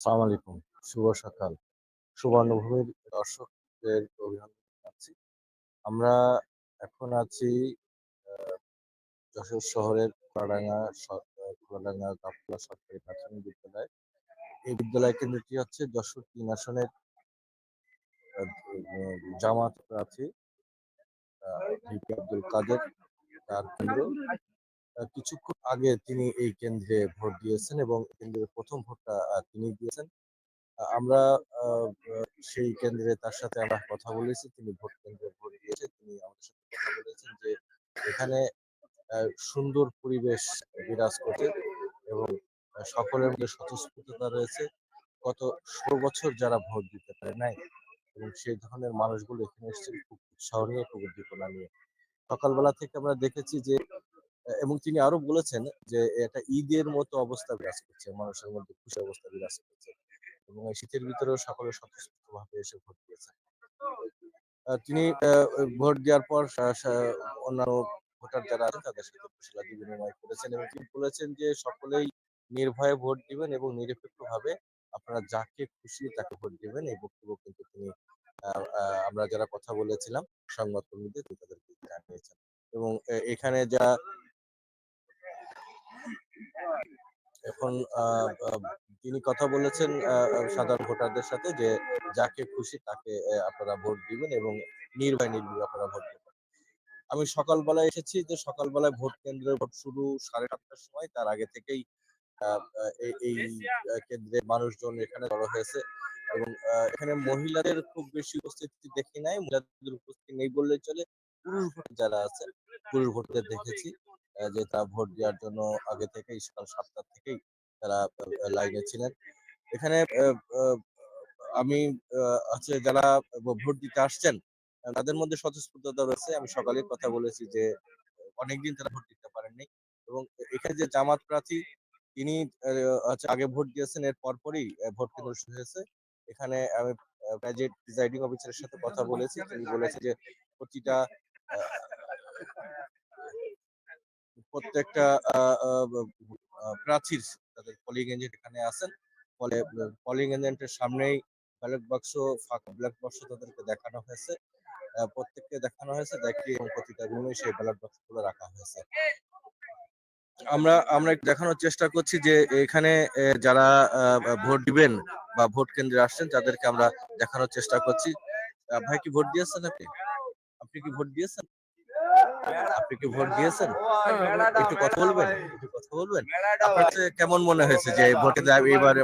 সালাম আলাইকুম। শুভ সকাল। সুবর্ণভূমির দর্শকদের অভিনন্দন জানাচ্ছি। আমরা এখন আছি যশোর শহরের আহ, খোলাডাঙ্গা গাবতলা সরকারি প্রাথমিক বিদ্যালয়। এই বিদ্যালয় কেন্দ্রটি হচ্ছে যশোর তিন আসনের জামাত প্রার্থী আব্দুল কাদের তার কেন্দ্র। কিছুক্ষণ আগে তিনি এই কেন্দ্রে ভোট দিয়েছেন এবং কেন্দ্রের প্রথম ভোটটা তিনি দিয়েছেন। আমরা সেই কেন্দ্রে তার সাথে আমরা কথা বলেছি। তিনি ভোট কেন্দ্রে ভোট দিয়েছে তিনি আমাদের সাথে কথা বলেছেন যে এখানে সুন্দর পরিবেশ বিরাজ করছে এবং সকলের মধ্যে স্বতঃস্ফূর্ততা রয়েছে। গত ষোলো বছর যারা ভোট দিতে পারে নাই এবং সেই ধরনের মানুষগুলো এখানে এসেছেন খুব উৎসাহ নিয়ে, খুব উদ্দীপনা নিয়ে। সকালবেলা থেকে আমরা দেখেছি যে এবং তিনি আরও বলেছেন যে, এটা ঈদের মতো অবস্থা বিরাজ করছে, মানুষের মধ্যে খুশি অবস্থা বিরাজ করছে এবং এই শীতের ভিতরেও সকলে স্বতঃস্ফূর্ত ভাবে এসে ভোট দিয়েছেন তিনি ভোট দেওয়ার পর অন্যান্য ভোটার যারা আছেন তাদের সাথে কুশলাদি বিনিময় করেছেন এবং তিনি বলেছেন যে সকলেই নির্ভয়ে ভোট দিবেন এবং নিরপেক্ষভাবে আপনারা যাকে খুশি তাকে ভোট দিবেন। এই বক্তব্য কিন্তু তিনি আমরা যারা কথা বলেছিলাম সংবাদ কর্মীদের তাদেরকে জানিয়েছেন এবং এখানে যা এখন তিনি কথা বলেছেন সাধারণ ভোটারদের সাথে যে যাকে খুশি তাকে আপনারা ভোট দিবেন এবং নির্ভয় নির্ভীক আপনারা ভোট দিবেন। আমি সকালবেলায় এসেছি যে সকালবেলায় ভোট কেন্দ্রের ভোট শুরু সাড়ে সাতটার সময়। তার আগে থেকেই এই কেন্দ্রে মানুষজন এখানে জড়ো হয়েছে এবং এখানে মহিলাদের খুব বেশি উপস্থিতি দেখি নাই। মহিলাদের উপস্থিতি নেই বললেই চলে। পুরুষ ভোটার যারা আছে, পুরুষ ভোটারদের দেখেছি যে তারা ভোট দেওয়ার জন্য আগে থেকেই সকাল সাতটা থেকেই তারা লাইনে ছিলেন। এখানে আমি আছে যারা ভোট দিতে আসছেন তাদের মধ্যে স্বতঃস্ফূর্ততা রয়েছে। আমি সকালে কথা বলেছি যে অনেকদিন তারা ভোট দিতে পারেননি এবং এখানে যে জামাত প্রার্থী তিনি আহ, হচ্ছে আগে ভোট দিয়েছেন এর পরপরই ভোট কেন্দ্র শুরু হয়েছে। এখানে আমি গ্রাজুয়েট প্রিজাইডিং অফিসারের সাথে কথা বলেছি। তিনি বলেছে যে প্রতিটা প্রত্যেকটা প্রার্থীর তাদের পলিং এজেন্ট এখানে আছেন। ফলে পলিং এজেন্টের সামনেই ব্যালট বাক্স ফাঁকা ব্যালট বাক্স তাদেরকে দেখানো হয়েছে। প্রত্যেককে দেখানো হয়েছে দেখিয়ে এবং প্রতিটা রুমে সেই ব্যালট বাক্সগুলো রাখা হয়েছে। আমরা আমরা দেখানোর চেষ্টা করছি যে এখানে যারা ভোট দিবেন বা ভোট কেন্দ্রে আসছেন তাদেরকে আমরা দেখানোর চেষ্টা করছি। ভাই কি ভোট দিয়েছেন আপনি? আপনি কি ভোট দিয়েছেন? আপনি কি ভোট দিয়েছেন? একটু কথা বলবেন একটু কথা বলবেন। আপনার কাছে কেমন মনে হয়েছে যে ভোটে এবারে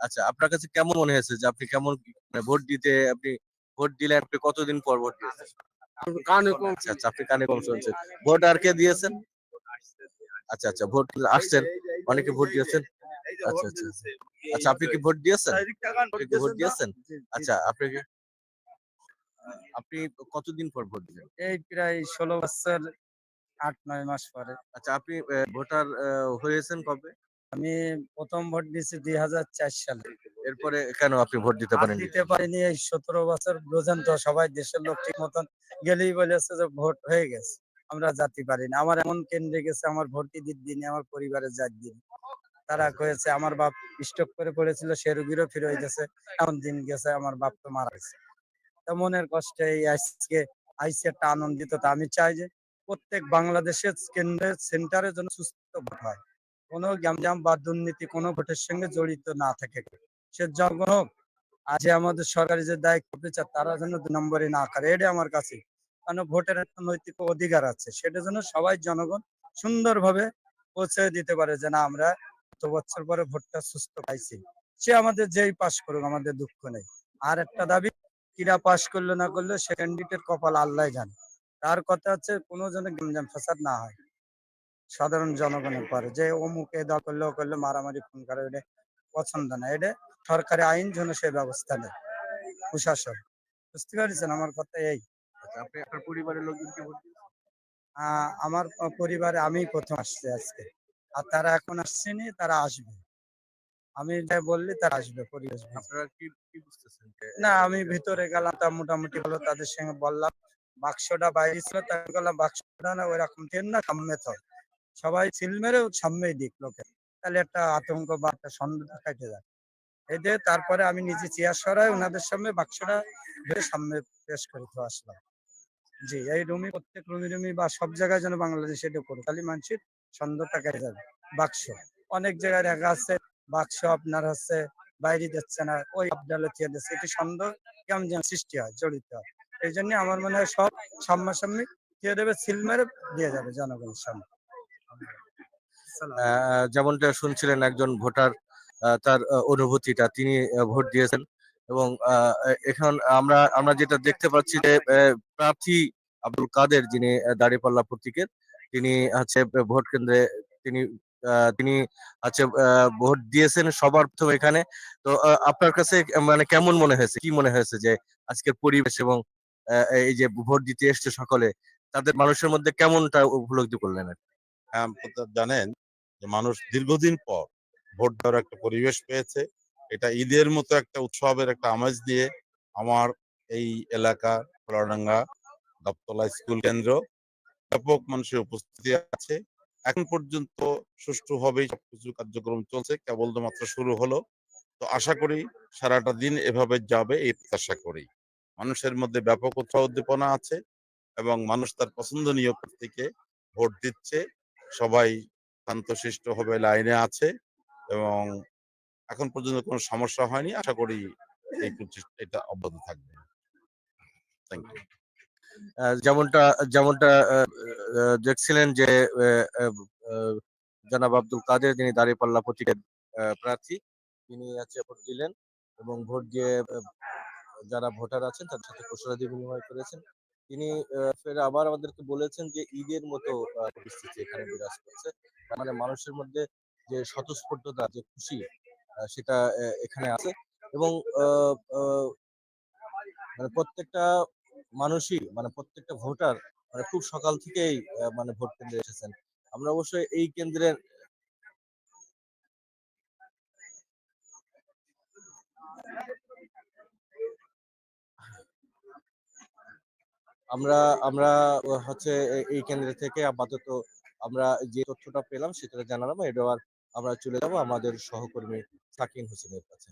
আচ্ছা আপনার কাছে কেমন মনে হয়েছে যে আপনি কেমন মানে ভোট দিতে আপনি ভোট দিলে আপনি কতদিন পর ভোট দিয়েছেন? কানে কম আচ্ছা আচ্ছা আপনি কানে কম শুনছেন। ভোট আর কে দিয়েছেন? আচ্ছা আচ্ছা ভোট আসছেন। অনেকে ভোট দিয়েছেন? আচ্ছা আচ্ছা আচ্ছা। আপনি কি ভোট দিয়েছেন? আপনি কি ভোট দিয়েছেন? আচ্ছা আপনি কি আপনি কতদিন পর ভোট দিলেন? এই প্রায় ষোলো বছর আট নয় মাস পরে। আচ্ছা আপনি ভোটার হয়েছেন কবে? আমি প্রথম ভোট দিয়েছি দুই হাজার চার সালে। এরপরে কেন আপনি ভোট দিতে পারেন দিতে পারিনি এই সতেরো বছর বোঝেন তো সবাই দেশের লোক ঠিক মতন গেলেই বলেছে যে ভোট হয়ে গেছে। আমরা যাতে পারি না। আমার এমন কেন্দ্রে গেছে আমার ভর্তি দিন দিনে আমার পরিবারের যার দিন তারা কয়েছে আমার বাপ স্টক করে পড়েছিল সে রুগীরও ফিরে গেছে এমন দিন গেছে আমার বাপ তো মারা গেছে। তা মনের কষ্টে এই আজকে আইসি একটা আনন্দিত। তা আমি চাই যে প্রত্যেক বাংলাদেশের কেন্দ্রের সেন্টারের জন্য সুস্থ ভোট হয়। কোনো গ্যামজাম বা দুর্নীতি কোনো ভোটের সঙ্গে জড়িত না থাকে। সে যখন হোক আজ আমাদের সরকারি যে দায়িত্ব অফিসার তারা যেন দু নম্বরে না করে এটা আমার কাছে। কারণ ভোটের একটা নৈতিক অধিকার আছে, সেটা যেন সবাই জনগণ সুন্দরভাবে পৌঁছে দিতে পারে যে না, আমরা এত বছর পরে ভোটটা সুস্থ পাইছি। সে আমাদের যেই পাশ করুক, আমাদের দুঃখ নেই। আর একটা দাবি, কিরা পাশ করল না করল, সে ক্যান্ডিডেট কপাল আল্লাহ জানে। তার কথা হচ্ছে, কোনো যেন গেমজাম ফেসাদ না হয়। সাধারণ জনগণের পরে যে অমুক এ দা করল করলে মারামারি ফোন করে এটা পছন্দ না। এটা সরকারি আইন যেন সে ব্যবস্থা নেয়। প্রশাসন। বুঝতে পারছেন? আমার কথা এই। আচ্ছা আপনি আপনার পরিবারের লোকজনকে আহ, আমার পরিবারে আমি প্রথম আসছি আজকে। আর তারা এখন আসছেনি তারা আসবে। আমি যাই বললি তারা আসবে পরিবেশ আপনারা কি কি বুঝতেছেন না আমি ভিতরে গেলাম তা মোটামুটি হলো তাদের সঙ্গে বললাম বাক্সটা বাইরে ছিল তাই বললাম বাক্সটা না ওইরকম ট্রেন না সামনে তো সবাই সিল মেরে সামনেই দিক লোকে। তাহলে একটা আতঙ্ক বা একটা সন্দেহ কেটে যায়। দিয়ে তারপরে আমি নিজে চেয়ার সরাই ওনাদের সামনে বাক্সটা ধরে সামনে পেশ করে তো আসলাম। জি, এই রুমি প্রত্যেক রুমি রুমি বা সব জায়গায় যেন বাংলাদেশে এটা করে তাহলে মানুষের সন্দেহটা কেটে যাবে। বাক্স, অনেক জায়গায় দেখা আছে বাক্স আপনার হচ্ছে বাইরে দিচ্ছে না, ওই আবডালে দিয়ে দিচ্ছে। এটি সন্দেহ কেমন যেন সৃষ্টি হয়, জড়িত হয়। এই জন্য আমার মনে হয় সব সামনাসামনি দিয়ে দেবে, সিল মেরে দিয়ে যাবে জনগণের সামনে। যেমনটা শুনছিলেন একজন ভোটার আহ, তার অনুভূতিটা তিনি আহ, ভোট দিয়েছেন এবং আহ, এখন আমরা আমরা যেটা দেখতে পাচ্ছি যে আহ, প্রার্থী আব্দুল কাদের যিনি দাঁড়িপাল্লা প্রতীকের তিনি হচ্ছে ভোট কেন্দ্রে তিনি আহ, তিনি হচ্ছে আহ, ভোট দিয়েছেন সবার প্রথম এখানে। তো আপনার কাছে মানে কেমন মনে হয়েছে? কি মনে হয়েছে যে আজকের পরিবেশ এবং আহ, এই যে ভোট দিতে এসছে সকলে তাদের মানুষের মধ্যে কেমনটা উপলব্ধি করলেন আর হ্যাঁ, জানেন যে মানুষ দীর্ঘদিন পর ভোট দেওয়ার একটা পরিবেশ পেয়েছে। এটা ঈদের মতো একটা উৎসবের একটা আমেজ দিয়ে আমার এই এলাকা, খোলাডাঙ্গা দপ্তলা স্কুল কেন্দ্র ব্যাপক মানুষের উপস্থিতি আছে। এখন পর্যন্ত সুষ্ঠুভাবেই সবকিছু কার্যক্রম চলছে কেবল মাত্র শুরু হলো। তো আশা করি সারাটা দিন এভাবে যাবে এই প্রত্যাশা করি। মানুষের মধ্যে ব্যাপক উৎসাহ উদ্দীপনা আছে এবং মানুষ তার পছন্দনীয় প্রার্থীকে ভোট দিচ্ছে। সবাই শান্তশিষ্ট হবে লাইনে আছে এবং এখন পর্যন্ত কোনো সমস্যা হয়নি। আশা করি এই এটা অব্যাহত থাকবে। থ্যাংক ইউ যেমনটা যেমনটা দেখছিলেন যে জনাব আব্দুল কাদের, যিনি দাঁড়িপাল্লা প্রতীকের প্রার্থী, তিনি আছে ভোট দিলেন এবং ভোট দিয়ে যারা ভোটার আছেন, তাদের সাথে কুশলাদি বিনিময় করেছেন। তিনি ফের আবার আমাদেরকে বলেছেন যে, ঈদের মতো পরিস্থিতি এখানে বিরাজ করছে। মানে মানুষের মধ্যে যে স্বতঃস্ফূর্ততা, যে খুশি সেটা এখানে আছে। এবং মানে প্রত্যেকটা মানুষই মানে প্রত্যেকটা ভোটার মানে খুব সকাল থেকেই মানে ভোট কেন্দ্রে এসেছেন। আমরা অবশ্যই এই কেন্দ্রের আমরা আমরা হচ্ছে এই কেন্দ্র থেকে আপাতত আমরা যে তথ্যটা পেলাম সেটা জানালাম এবার আমরা চলে যাব আমাদের সহকর্মী সাকিন হোসেনের কাছে।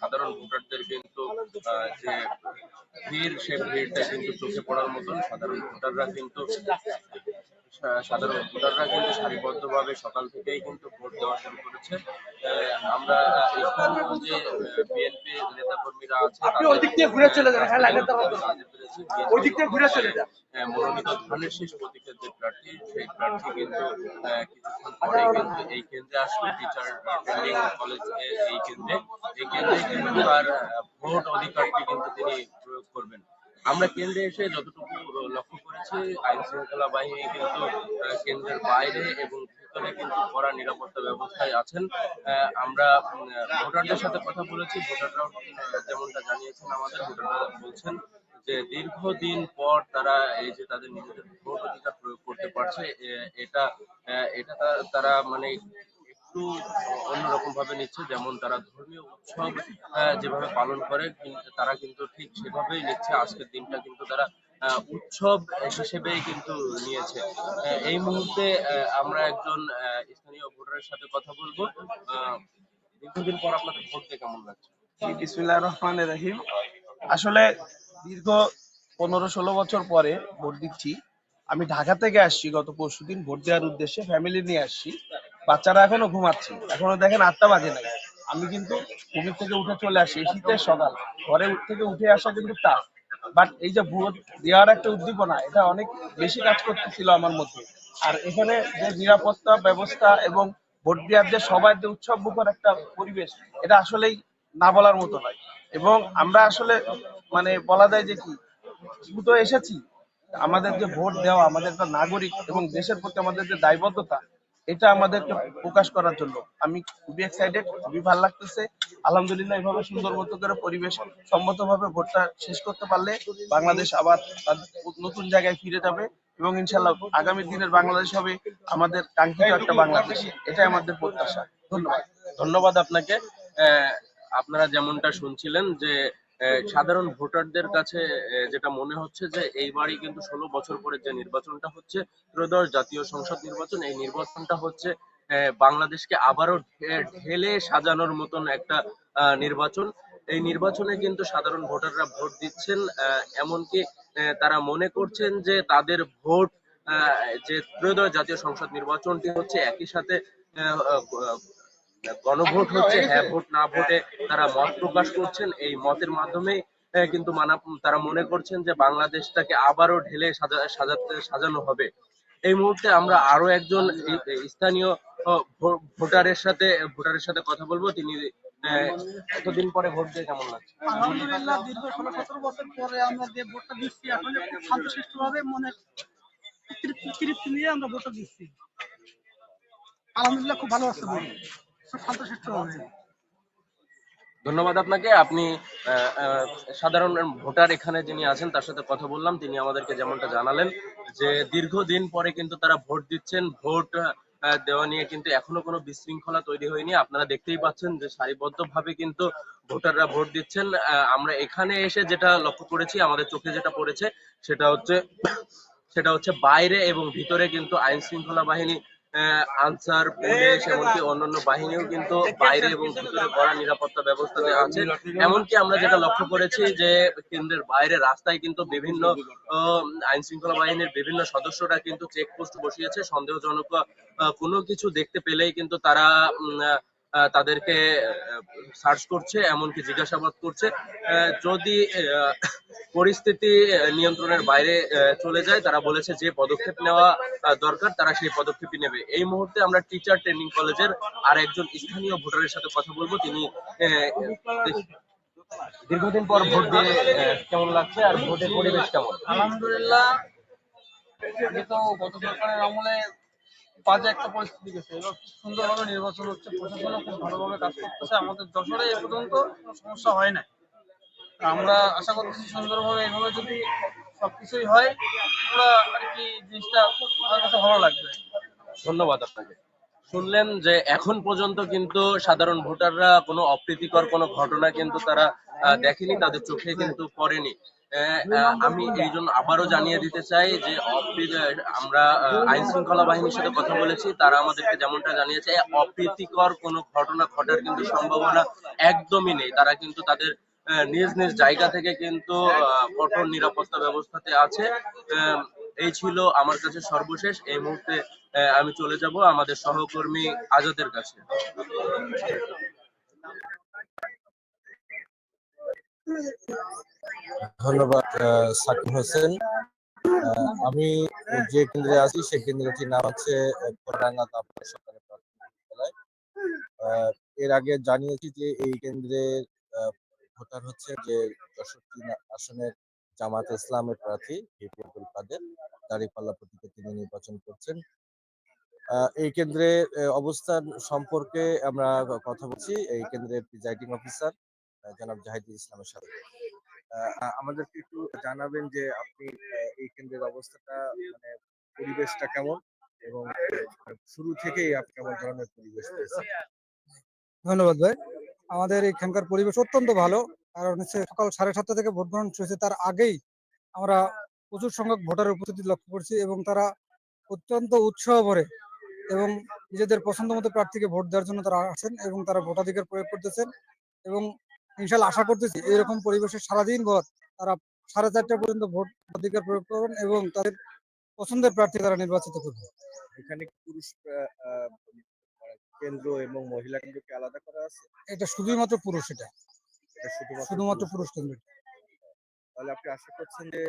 সাধারণ ভোটারদের কিন্তু যে ভিড়, সে ভিড়টা কিন্তু চোখে পড়ার মতন সাধারণ ভোটাররা কিন্তু সাধারণ ভোটাররা কিন্তু সারিবদ্ধভাবে সকাল থেকেই কিন্তু ভোট দেওয়া শুরু করেছে। আমরা যে বিএনপি নেতাকর্মীরা আছে আপনি ওই দিক দিয়ে ঘুরে চলে যান, হ্যাঁ। ওই দিক দিয়ে ঘুরে চলে যান। মনোনীত ধানের শীষ প্রতীকের যে প্রার্থী সেই প্রার্থী কিন্তু কিছুক্ষণ পরেই কিন্তু এই কেন্দ্রে আসবে টিচার ট্রেনিং কলেজ এই কেন্দ্রে। এই কেন্দ্রে কিন্তু তার ভোট অধিকারটি কিন্তু তিনি প্রয়োগ করবেন। আমরা কেন্দ্রে এসে যতটুকু লক্ষ্য করেছি, আইন শৃঙ্খলা বাহিনী কিন্তু কেন্দ্রের বাইরে এবং ভিতরে কিন্তু কড়া নিরাপত্তা ব্যবস্থায় আছেন। আমরা ভোটারদের সাথে কথা বলেছি, ভোটাররাও যেমনটা জানিয়েছেন আমাদের, ভোটাররা বলছেন যে দীর্ঘদিন পর তারা এই যে তাদের নিজেদের ভোট অধিকার প্রয়োগ করতে পারছে এটা এটা তারা মানে একটু অন্যরকম ভাবে নিচ্ছে যেমন তারা ধর্মীয় উৎসব যেভাবে পালন করে তারা কিন্তু ঠিক সেভাবেই নিচ্ছে। আজকের দিনটা কিন্তু তারা উৎসব হিসেবেই কিন্তু নিয়েছে। এই মুহূর্তে আমরা একজন স্থানীয় ভোটারের সাথে কথা বলব। দীর্ঘদিন পর আপনাদের ভোট কেমন লাগছে? জি, বিসমিল্লাহির রহমানির রহিম। আসলে দীর্ঘ পনেরো ষোলো বছর পরে ভোট দিচ্ছি। আমি ঢাকা থেকে আসছি গত পরশুদিন ভোট দেওয়ার উদ্দেশ্যে ফ্যামিলি নিয়ে আসছি। বাচ্চারা এখনও ঘুমাচ্ছে। এখনও দেখেন আটটা বাজে নাই। আমি কিন্তু ঘুমের থেকে উঠে চলে আসি শীতের সকাল। ঘরে থেকে উঠে আসা কিন্তু টাফ বাট এই যে ভোট দেওয়ার একটা উদ্দীপনা, এটা অনেক বেশি কাজ করতেছিল আমার মধ্যে। আর এখানে যে নিরাপত্তা ব্যবস্থা এবং ভোট দেওয়ার যে সবাই যে উৎসব মুখর একটা পরিবেশ, এটা আসলেই না বলার মতো নয়। এবং আমরা আসলে মানে বলা যায় যে কি শুধু এসেছি। আমাদের যে ভোট দেওয়া, আমাদের একটা নাগরিক এবং দেশের প্রতি আমাদের যে দায়বদ্ধতা এটা আমাদেরকে প্রকাশ করার জন্য। আমি খুবই এক্সাইটেড খুবই ভালো লাগতেছে। আলহামদুলিল্লাহ, এভাবে সুন্দর মতো করে পরিবেশ সম্মত ভাবে ভোটটা শেষ করতে পারলে বাংলাদেশ আবার নতুন জায়গায় ফিরে যাবে এবং ইনশাল্লাহ আগামী দিনের বাংলাদেশ হবে আমাদের কাঙ্ক্ষিত একটা বাংলাদেশ। এটাই আমাদের প্রত্যাশা। ধন্যবাদ। ধন্যবাদ আপনাকে। আপনারা যেমনটা শুনছিলেন যে সাধারণ ভোটারদের কাছে যেটা মনে হচ্ছে যে এইবারই কিন্তু ষোলো বছর পরে যে নির্বাচনটা হচ্ছে, ত্রয়োদশ জাতীয় সংসদ নির্বাচন, এই নির্বাচনটা হচ্ছে বাংলাদেশকে আবারও ঢেলে সাজানোর মতন একটা নির্বাচন। এই নির্বাচনে কিন্তু সাধারণ ভোটাররা ভোট দিচ্ছেন এমনকি তারা মনে করছেন যে তাদের ভোট যে ত্রয়োদশ জাতীয় সংসদ নির্বাচনটি হচ্ছে একই সাথে গণভোট হচ্ছে হ্যাঁ ভোট না ভোটে তারা মত প্রকাশ করছেন। এই মতের মাধ্যমে কিন্তু মানা তারা মনে করছেন যে বাংলাদেশটাকে আবারও ঢেলে সাজা সাজাতে সাজানো হবে। এই মুহূর্তে আমরা আরও একজন স্থানীয় ভোটারের সাথে ভোটারের সাথে কথা বলব। তিনি এতদিন পরে ভোট দিয়ে কেমন লাগছে? আলহামদুলিল্লাহ দীর্ঘ ষোলো সতেরো বছর পরে আমরা যে ভোটটা দিচ্ছি আসলে খুব শান্তশিষ্ট ভাবে মনে তৃপ্তি নিয়ে আমরা ভোটটা দিচ্ছি। আলহামদুলিল্লাহ খুব ভালো আছে ধন্যবাদ আপনাকে। আপনি সাধারণ ভোটার এখানে যিনি আছেন, তার সাথে কথা বললাম। তিনি আমাদেরকে যেমনটা জানালেন যে দীর্ঘদিন পরে কিন্তু তারা ভোট দিচ্ছেন। ভোট দেওয়া নিয়ে কিন্তু এখনও কোনো বিশৃঙ্খলা তৈরি হয়নি। আপনারা দেখতেই পাচ্ছেন যে সারিবদ্ধভাবে কিন্তু ভোটাররা ভোট দিচ্ছেন। আমরা এখানে এসে যেটা লক্ষ্য করেছি, আমাদের চোখে যেটা পড়েছে, সেটা হচ্ছে সেটা হচ্ছে বাইরে এবং ভিতরে কিন্তু আইন শৃঙ্খলা বাহিনী আনসার, পুলিশ, এমনকি অন্যান্য বাহিনীও কিন্তু বাইরে এবং ভিতরে কড়া নিরাপত্তা ব্যবস্থা ব্যবস্থাতে আছে। এমনকি আমরা যেটা লক্ষ্য করেছি যে কেন্দ্রের বাইরে রাস্তায় কিন্তু বিভিন্ন আইন শৃঙ্খলা বাহিনীর বিভিন্ন সদস্যরা কিন্তু চেকপোস্ট বসিয়েছে। সন্দেহজনক কোনো কিছু দেখতে পেলেই কিন্তু তারা তাদেরকে সার্চ করছে, এমনকি জিজ্ঞাসাবাদ করছে। যদি পরিস্থিতি নিয়ন্ত্রণের বাইরে চলে যায়, তারা বলেছে যে পদক্ষেপ নেওয়া দরকার, তারা সেই পদক্ষেপই নেবে। এই মুহূর্তে আমরা টিচার ট্রেনিং কলেজের আর একজন স্থানীয় ভোটারের সাথে কথা বলব। তিনি দীর্ঘদিন পর ভোট দিয়ে কেমন লাগছে আর ভোটের পরিবেশ কেমন? আলহামদুলিল্লাহ আগে তো গত সরকারের আমলে বাজে একটা পরিস্থিতি গেছে। এবার খুব সুন্দরভাবে নির্বাচন হচ্ছে, প্রশাসনও খুব ভালোভাবে কাজ করতেছে। আমাদের যশোরে এ পর্যন্ত কোনো সমস্যা হয় না আমরা আশা করতেছি সুন্দরভাবে এইভাবে যদি সবকিছুই হয় আমরা আর কি জিনিসটা আমার কাছে ভালো লাগবে। ধন্যবাদ আপনাকে। শুনলেন যে এখন পর্যন্ত কিন্তু সাধারণ ভোটাররা কোনো অপ্রীতিকর কোনো ঘটনা কিন্তু তারা দেখেনি, তাদের চোখে কিন্তু পড়েনি। আমি এই জন্য আবারও জানিয়ে দিতে চাই যে অপ্রীতি আমরা আইন শৃঙ্খলা বাহিনীর সাথে কথা বলেছি তারা আমাদেরকে যেমনটা জানিয়েছে অপ্রীতিকর কোনো ঘটনা ঘটার কিন্তু সম্ভাবনা একদমই নেই। তারা কিন্তু তাদের আহ, নিজ নিজ জায়গা থেকে কিন্তু আহ, কঠোর নিরাপত্তা ব্যবস্থাতে আছে। আহ, এই ছিল আমার কাছে সর্বশেষ। এই মুহূর্তে আহ, আমি চলে যাব আমাদের সহকর্মী আজাদের কাছে। ধন্যবাদ সাকিব হোসেন। আমি যে কেন্দ্রে আছি সেই কেন্দ্রটির নাম হচ্ছে সরকারি প্রাথমিক বিদ্যালয়। এর আগে জানিয়েছি যে এই কেন্দ্রের ভোটার হচ্ছে যে যশোরটি আসনের জামাত ইসলামের প্রার্থী ভিপি আব্দুল কাদের। দাঁড়িপাল্লা প্রতীকে তিনি নির্বাচন করছেন। এই কেন্দ্রের আহ, অবস্থান সম্পর্কে আমরা কথা বলছি। এই কেন্দ্রের প্রিজাইডিং অফিসার জনাব জাহিদুল ইসলামের সাথে। আমাদেরকে একটু জানাবেন যে আপনি এই কেন্দ্রের অবস্থাটা মানে পরিবেশটা কেমন? এবং শুরু থেকেই আপনি কেমন ধরনের পরিবেশ ধন্যবাদ ভাই। আমাদের এখানকার পরিবেশ অত্যন্ত ভালো। কারণ হচ্ছে সকাল সাড়ে সাতটা থেকে ভোট গ্রহণ হয়েছে। তার আগেই আমরা প্রচুর সংখ্যক ভোটারের উপস্থিতি লক্ষ্য করছি এবং তারা অত্যন্ত উৎসাহ ভরে এবং নিজেদের পছন্দ মতো প্রার্থীকে ভোট দেওয়ার জন্য তারা আছেন এবং তারা ভোটাধিকার প্রয়োগ করতেছেন এবং ইনশাল্লাহ আশা করতেছি এরকম পরিবেশে সারাদিন ভর তারা সাড়ে চারটা পর্যন্ত ভোট অধিকার প্রয়োগ করবেন এবং তাদের পছন্দের প্রার্থী তারা নির্বাচিত করবে এখানে পুরুষ কেন্দ্র এবং মহিলা কেন্দ্রকে আলাদা করা আছে? এটা শুধুমাত্র পুরুষ এটা। শুধুমাত্র পুরুষ। কেন্দ্র। তাহলে আপনি আশা করছেন যে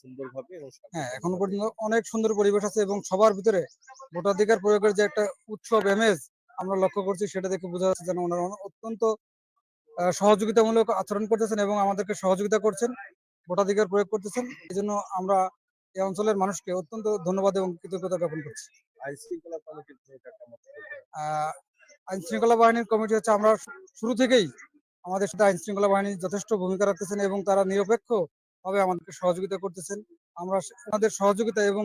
সুন্দরভাবে হ্যাঁ এখনও পর্যন্ত অনেক সুন্দর পরিবেশ আছে এবং সবার ভিতরে ভোটাধিকার প্রয়োগের যে একটা উৎসব এমেজ আমরা লক্ষ্য করছি সেটা দেখে বোঝা যাচ্ছে যেন ওনারা অত্যন্ত সহযোগিতামূলক আচরণ করতেছেন এবং আমাদেরকে সহযোগিতা করছেন ভোটাধিকার প্রয়োগ করতেছেন। এই জন্য আমরা এই অঞ্চলের মানুষকে অত্যন্ত ধন্যবাদ এবং কৃতজ্ঞতা জ্ঞাপন করছি। আইন শৃঙ্খলা বাহিনীর কমিটি হচ্ছে আমরা শুরু থেকেই আমাদের সাথে আইন শৃঙ্খলা বাহিনী যথেষ্ট ভূমিকা রাখতেছেন এবং তারা নিরপেক্ষ ভাবে আমাদেরকে সহযোগিতা করতেছেন। আমরা আমাদের সহযোগিতা এবং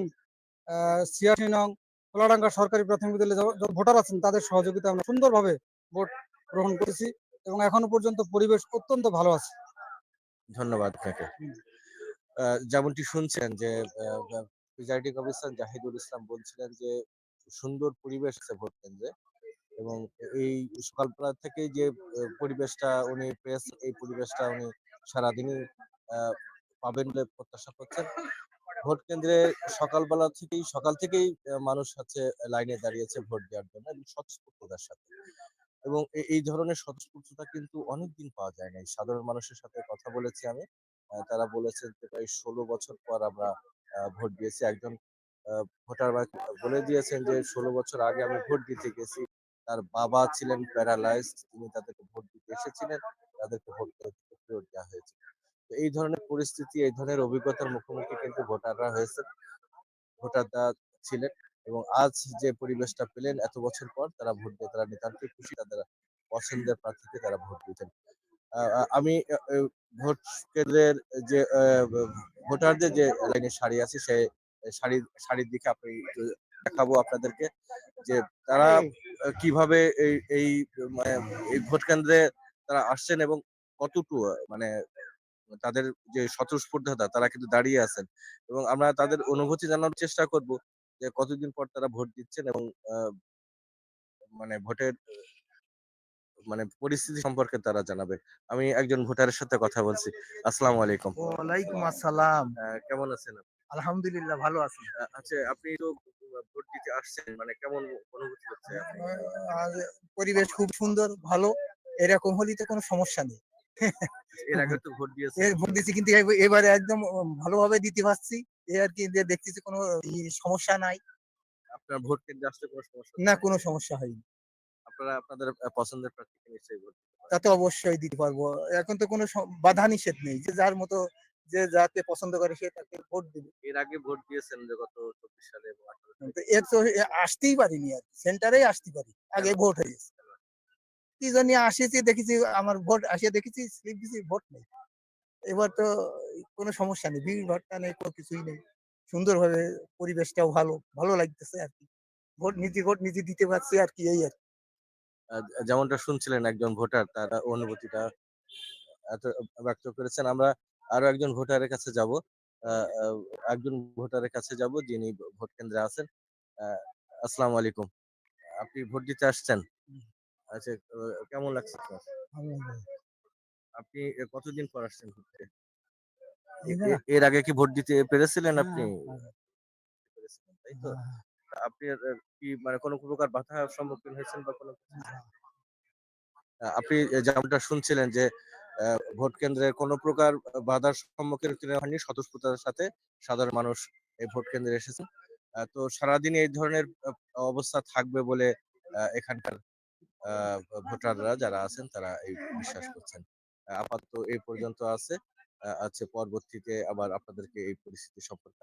সিয়াসি নং কোলাডাঙ্গা সরকারি প্রাথমিক বিদ্যালয়ে ভোটার আছেন তাদের সহযোগিতা আমরা সুন্দরভাবে ভোট গ্রহণ করেছি। এবং এখনও পর্যন্ত পরিবেশ অত্যন্ত ভালো আছে। ধন্যবাদ আপনাকে। যেমনটি শুনছেন যে প্রিজাইডিং অফিসার জাহিদুল ইসলাম বলছিলেন যে সুন্দর পরিবেশ আছে ভোট কেন্দ্রে এবং এই সকালবেলা থেকেই যে পরিবেশটা উনি প্রেস এই পরিবেশটা উনি সারাদিনই আহ, পাবেন বলে প্রত্যাশা করছেন। ভোট কেন্দ্রে সকালবেলা থেকেই সকাল থেকেই মানুষ হচ্ছে লাইনে দাঁড়িয়েছে ভোট দেওয়ার জন্য এবং স্বতঃস্ফূর্ততার সাথে। এবং এই ধরনের স্বতঃস্ফূর্ততা কিন্তু অনেকদিন পাওয়া যায় না সাধারণ মানুষের সাথে কথা বলেছি আমি। তারা বলেছেন যে, প্রায় ষোলো বছর পর আমরা ভোট দিয়েছি। একজন ভোটার বলে দিয়েছেন যে, ষোলো বছর আগে আমি ভোট দিতে গেছি। তার বাবা ছিলেন প্যারালাইজ তিনি তাদেরকে ভোট দিতে এসেছিলেন। তাদেরকে ভোট দেওয়া হয়েছে তো এই ধরনের পরিস্থিতি, এই ধরনের অভিজ্ঞতার মুখোমুখি কিন্তু ভোটাররা হয়েছে ভোটাররা ছিলেন। এবং আজ যে পরিবেশটা পেলেন এত বছর পর তারা ভোট দিয়ে তারা নিতান্তই খুশি তাদের পছন্দের প্রার্থীকে তারা ভোট দিয়েছেন। আমি ভোট কেন্দ্রের যে ভোটারদের যে লাইনের সারি আছে সেই সারি সারির দিকে আপনি দেখাবো আপনাদেরকে যে তারা কীভাবে এই এই মানে এই ভোট কেন্দ্রে তারা আসছেন এবং কতটুকু মানে তাদের যে স্বতঃস্ফূর্ততা তারা কিন্তু দাঁড়িয়ে আছেন এবং আমরা তাদের অনুভূতি জানানোর চেষ্টা করব। যে কতদিন পর তারা ভোট দিচ্ছেন এবং মানে ভোটের মানে পরিস্থিতি সম্পর্কে তারা জানাবে। আমি একজন ভোটারের সাথে কথা বলছি। আসসালামু আলাইকুম। ওয়ালাইকুম আসসালাম। কেমন আছেন আলহামদুলিল্লাহ ভালো আছি। আচ্ছা আপনি তো ভোট দিতে আসছেন মানে কেমন অনুভূতি হচ্ছে? পরিবেশ খুব সুন্দর ভালো। এরকম হলে তো কোনো সমস্যা নেই। এর আগে তো ভোট দিয়েছেন ভোট দিচ্ছি কিন্তু এবারে একদম ভালোভাবে দিতে পারছি। এ আর কি দেখতেছি কোনো সমস্যা নাই। আপনার ভোট কেন্দ্রে আসতে কোনো সমস্যা না কোনো সমস্যা হয়নি। আপনারা আপনাদের পছন্দের প্রার্থীকে নিশ্চয়ই ভোট তাতে অবশ্যই দিতে পারব। এখন তো কোনো বাধা নিষেধ নেই। যে যার মতো যে যাকে পছন্দ করে সে তাকে ভোট দিবে। এর আগে ভোট দিয়েছেন যে গত চব্বিশ সালে এর তো আসতেই পারিনি আর সেন্টারেই আসতে পারি। আগে ভোট হয়ে গেছে। কি জানি আসেছি, দেখেছি আমার ভোট আসে দেখেছি, স্লিপ দিছি, ভোট নেই। এবার তো কোনো সমস্যা নেই, ভিড় ভাট্টা নেই, কোনো কিছুই নেই। সুন্দরভাবে পরিবেশটাও ভালো ভালো লাগতেছে আর কি ভোট নিজে ভোট নিজে দিতে পারছি আর কি এই আর। যেমনটা শুনছিলেন একজন ভোটার, তার অনুভূতিটা এত ব্যক্ত করেছেন। আমরা আরও একজন ভোটারের কাছে যাব একজন ভোটারের কাছে যাব যিনি ভোট কেন্দ্রে আছেন। আসসালামু আলাইকুম। আপনি ভোট দিতে আসছেন? আচ্ছা কেমন লাগছে আপনার? আপনি কতদিন পর আসছেন এ- এর আগে কি ভোট দিতে পেরেছিলেন আপনি? তাই তো? আপনি কি মানে কোনো প্রকার বাধার সম্মুখীন হয়েছেন বা কোনো আপনি যেমনটা শুনছিলেন যে আহ, ভোট কেন্দ্রে কোনো প্রকার বাধার সম্মুখীন হয়নি স্বতঃস্ফূর্ততার সাথে সাধারণ মানুষ এই ভোট কেন্দ্রে এসেছেন তো সারাদিন এই ধরনের অবস্থা থাকবে বলে আহ, এখানকার ভোটাররা যারা আছেন তারা এই বিশ্বাস করছেন। আপাতত এই পর্যন্ত আছে। আছে, পরবর্তীতে আবার আপনাদেরকে এই পরিস্থিতি সম্পর্কে